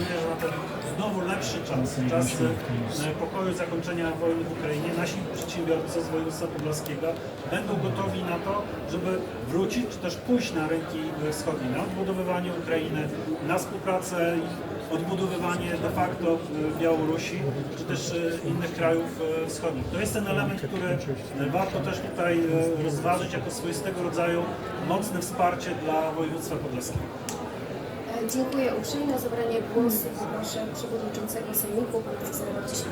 że na ten znowu lepszy czas, czas e, pokoju, zakończenia wojny w Ukrainie, nasi przedsiębiorcy z województwa podlaskiego będą gotowi na to, żeby wrócić, czy też pójść na rynki wschodnie, na odbudowywanie Ukrainy, na współpracę odbudowywanie de facto e, Białorusi, czy też e, innych krajów wschodnich. To jest ten element, który warto też tutaj rozważyć jako swoistego rodzaju mocne wsparcie dla województwa podlaskiego. Dziękuję uprzejmie. O zabranie głosu poproszę przewodniczącego Sejmiku, pana profesora Marcina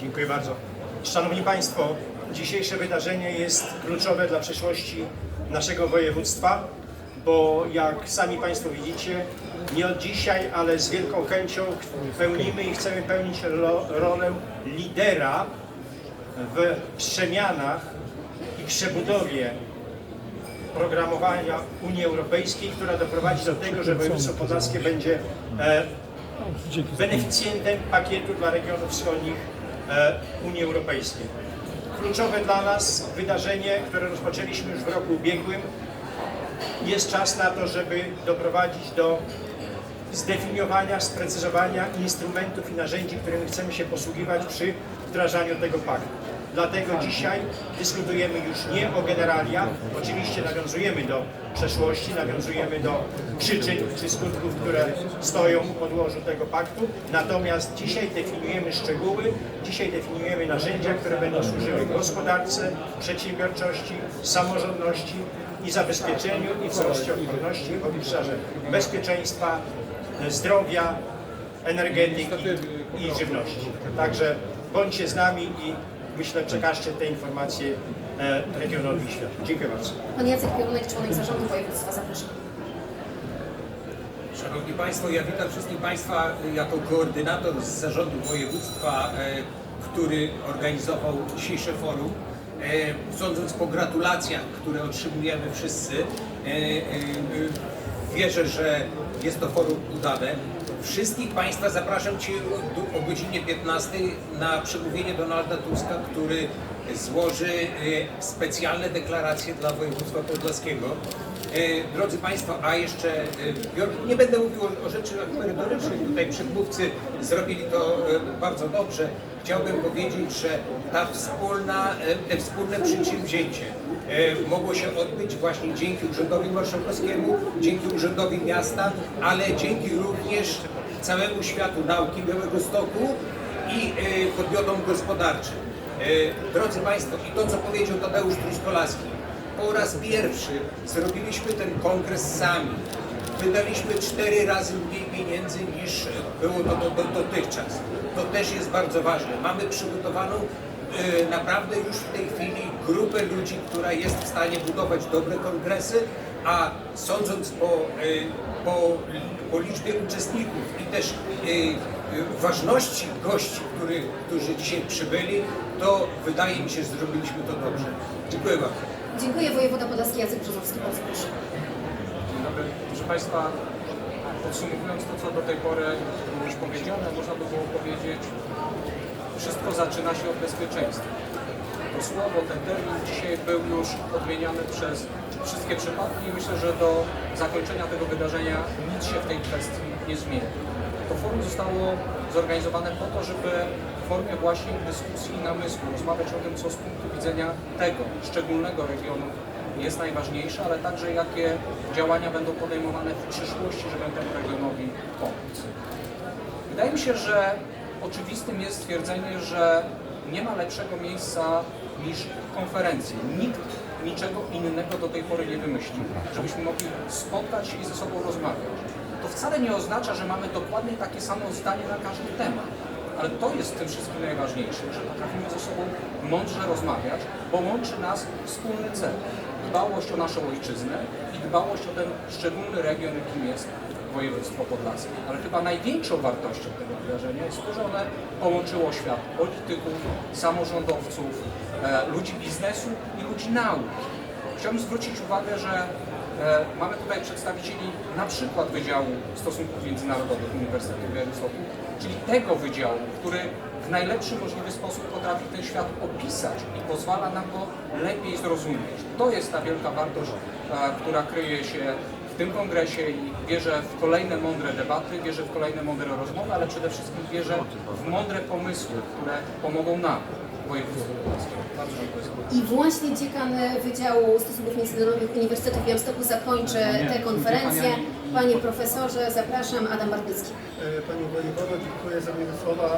Dziękuję bardzo. Szanowni Państwo, dzisiejsze wydarzenie jest kluczowe dla przyszłości naszego województwa, bo jak sami Państwo widzicie, nie od dzisiaj, ale z wielką chęcią pełnimy i chcemy pełnić ro, rolę lidera w przemianach i przebudowie programowania Unii Europejskiej, która doprowadzi do tego, że województwo podlaskie będzie e, beneficjentem pakietu dla regionów wschodnich e, Unii Europejskiej. Kluczowe dla nas wydarzenie, które rozpoczęliśmy już w roku ubiegłym, jest czas na to, żeby doprowadzić do zdefiniowania, sprecyzowania instrumentów i narzędzi, którymi chcemy się posługiwać przy wdrażaniu tego paktu. Dlatego dzisiaj dyskutujemy już nie o generalia, oczywiście nawiązujemy do przeszłości, nawiązujemy do przyczyn czy skutków, które stoją u podłożu tego paktu, natomiast dzisiaj definiujemy szczegóły, dzisiaj definiujemy narzędzia, które będą służyły gospodarce, przedsiębiorczości, samorządności i zabezpieczeniu i wzroście odporności w obszarze bezpieczeństwa, zdrowia, energetyki i żywności. Także bądźcie z nami i myślę przekażcie te informacje e, regionowi świata. Dziękuję bardzo. Pan Jacek Piorunek, członek zarządu województwa. Zapraszam. Szanowni Państwo, ja witam wszystkich Państwa jako koordynator z zarządu województwa, e, który organizował dzisiejsze forum. E, Sądząc po gratulacjach, które otrzymujemy wszyscy, e, e, wierzę, że jest to forum udane. Wszystkich Państwa zapraszam Cię o- godzinie 15 na przemówienie Donalda Tuska, który złoży e, specjalne deklaracje dla województwa podlaskiego. E, Drodzy Państwo, a jeszcze e, nie będę mówił o, rzeczach merytorycznych, tutaj przedmówcy zrobili to e, bardzo dobrze. Chciałbym powiedzieć, że ta wspólna, te wspólne przedsięwzięcie mogło się odbyć właśnie dzięki Urzędowi Marszałkowskiemu, dzięki Urzędowi Miasta, ale dzięki również całemu światu nauki Białego Stoku i podmiotom gospodarczym. Drodzy Państwo, i to co powiedział Tadeusz Truskolaski, po raz pierwszy zrobiliśmy ten kongres sami. Wydaliśmy cztery razy mniej pieniędzy niż było to do, do, dotychczas. To też jest bardzo ważne. Mamy przygotowaną e, naprawdę już w tej chwili grupę ludzi, która jest w stanie budować dobre kongresy, a sądząc po, e, po, po liczbie uczestników i też e, ważności gości, który, którzy dzisiaj przybyli, to wydaje mi się, że zrobiliśmy to dobrze. Dziękuję bardzo. Dziękuję. Wojewoda Podlaski Jacek Brzozowski. Bardzo proszę. Dzień dobry. Proszę Państwa, podsumowując to, co do tej pory już powiedziane, można by było powiedzieć, wszystko zaczyna się od bezpieczeństwa. To słowo, ten termin dzisiaj był już odmieniany przez wszystkie przypadki i myślę, że do zakończenia tego wydarzenia nic się w tej kwestii nie zmieni. To forum zostało zorganizowane po to, żeby w formie właśnie dyskusji i namysłu rozmawiać o tym, co z punktu widzenia tego szczególnego regionu jest najważniejsze, ale także jakie działania będą podejmowane w przyszłości, żeby temu regionowi pomóc. Wydaje mi się, że oczywistym jest stwierdzenie, że nie ma lepszego miejsca niż konferencje. Nikt niczego innego do tej pory nie wymyślił, żebyśmy mogli spotkać się i ze sobą rozmawiać. To wcale nie oznacza, że mamy dokładnie takie samo zdanie na każdy temat. Ale to jest w tym wszystkim najważniejsze, że potrafimy ze sobą mądrze rozmawiać, bo łączy nas wspólny cel. Dbałość o naszą ojczyznę i dbałość o ten szczególny region, jakim jest województwo podlaskie. Ale chyba największą wartością tego wydarzenia jest to, że one połączyło świat polityków, samorządowców, e, ludzi biznesu i ludzi nauki. Chciałbym zwrócić uwagę, że mamy tutaj przedstawicieli na przykład Wydziału Stosunków Międzynarodowych Uniwersytetu w Białymstoku, czyli tego wydziału, który w najlepszy możliwy sposób potrafi ten świat opisać i pozwala nam go lepiej zrozumieć. To jest ta wielka wartość, e, która kryje się w tym kongresie i wierzę w kolejne mądre debaty, wierzę w kolejne mądre rozmowy, ale przede wszystkim wierzę w mądre pomysły, które pomogą nam, I właśnie dziekan Wydziału Stosunków Międzynarodowych Uniwersytetu w Białymstoku zakończy tę konferencję. Panie profesorze, zapraszam, Adam Bartycki. E, Pani Wojewodo, dziękuję za miłe słowa.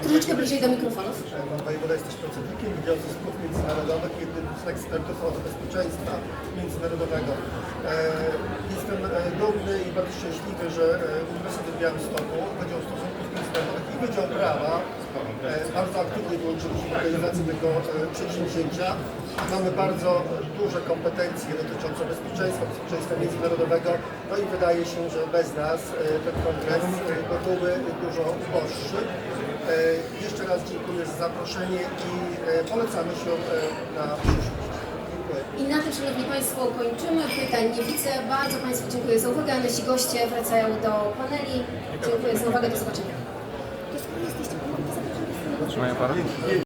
E, Troszeczkę bliżej do mikrofonów. E, Pan Wojewoda jesteś pracownikiem Wydziału Stosunków Międzynarodowych, jednym z ekspertów od bezpieczeństwa międzynarodowego. Jestem dumny i bardzo szczęśliwy, że Uniwersytet w Białymstoku, Wydział Stosunków Międzynarodowych Wydział Prawa e, bardzo aktywnie włączyli się w organizację tego e, przedsięwzięcia. Mamy bardzo duże kompetencje dotyczące bezpieczeństwa, bezpieczeństwa międzynarodowego, no i wydaje się, że bez nas e, ten kongres byłby dużo uboższy. Jeszcze raz dziękuję za zaproszenie i polecamy się na przyszłość. I na tym, Szanowni Państwo, kończymy. Pytań nie widzę. Bardzo Państwu dziękuję za uwagę. Nasi goście wracają do paneli. Dziękuję za uwagę. Do zobaczenia. não é agora?